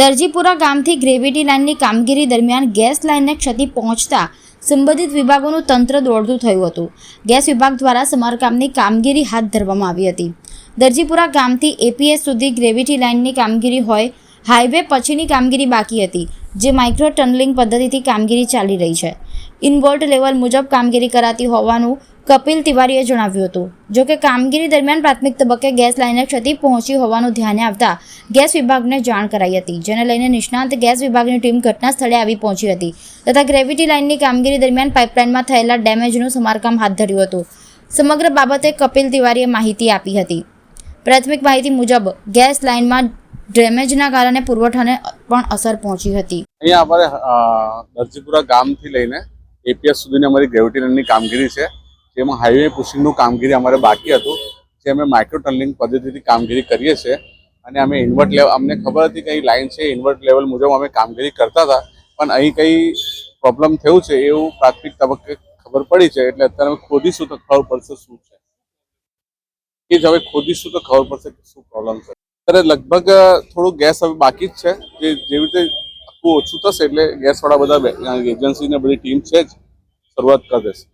દરજીપુરા ગામથી ગ્રેવિટી લાઇનની કામગીરી દરમિયાન ગેસ લાઇનને ક્ષતિ પહોંચતા સંબંધિત વિભાગોનું તંત્ર દોડતું થયું હતું. ગેસ વિભાગ દ્વારા સમારકામની કામગીરી હાથ ધરવામાં આવી હતી. દરજીપુરા ગામથી એપીએસ સુધી ગ્રેવિટી લાઇનની કામગીરી હોય હાઈવે પછીની કામગીરી બાકી હતી, જે માઇક્રો ટનલિંગ પદ્ધતિથી કામગીરી ચાલી રહી છે. ઇનવોલ્ટ લેવલ મુજબ કામગીરી કરાતી હોવાનું કપિલ તિવારીએ જણાવ્યું હતું. જો કે કામગીરી દરમિયાન પ્રાથમિક તબક્કે ગેસ લાઇનને ક્ષતિ પહોંચી હોવાનું ધ્યાને આવતા ગેસ વિભાગને જાણ કરાઈ હતી, જેને લઈને નિષ્ણાંત ગેસ વિભાગની ટીમ ઘટના સ્થળે આવી પહોંચી હતી તથા ગ્રેવિટી લાઇનની કામગીરી દરમિયાન પાઇપલાઇનમાં થયેલા ડેમેજનું સમારકામ હાથ ધર્યું હતું. સમગ્ર બાબતે કપિલ તિવારીએ માહિતી આપી હતી. પ્રાથમિક માહિતી મુજબ, ગેસ લાઇનમાં ડેમેજના કારણે પુરવઠાને પણ અસર પહોંચી હતી. અહીંયા અમારે દરજીપુરા ગામથી લઈને એપીએસ સુધીની અમારી ગ્રેવિટી લાઇનની કામગીરી છે. જેમાં હાઈવે પુશિંગનું કામગીરી અમારે બાકી હતું, જે અમે માઇક્રો ટનલિંગ પદ્ધતિથી કામગીરી કરીએ છીએ. અને અમે ઇન્વર્ટ લેવલ અમને ખબર હતી કે અહીં લાઈન છે ઇન્વર્ટ લેવલ મુજબ અમે કામગીરી કરતા હતા. પણ અહીં કંઈ પ્રોબ્લેમ થયું છે એવું પ્રાથમિક તબક્કે ખબર પડી છે, એટલે અત્યારે અમે ખોદીશું તો ખબર પડશે શું છે. એ જ હવે ખોદીશું તો ખબર પડશે કે શું પ્રોબ્લેમ છે. અત્યારે લગભગ થોડું ગેસ હવે બાકી જ છે, જે જેવી રીતે આખું ઓછું થશે એટલે ગેસવાળા બધા એજન્સી ને બધી ટીમ છે જ, શરૂઆત કરી દેશે.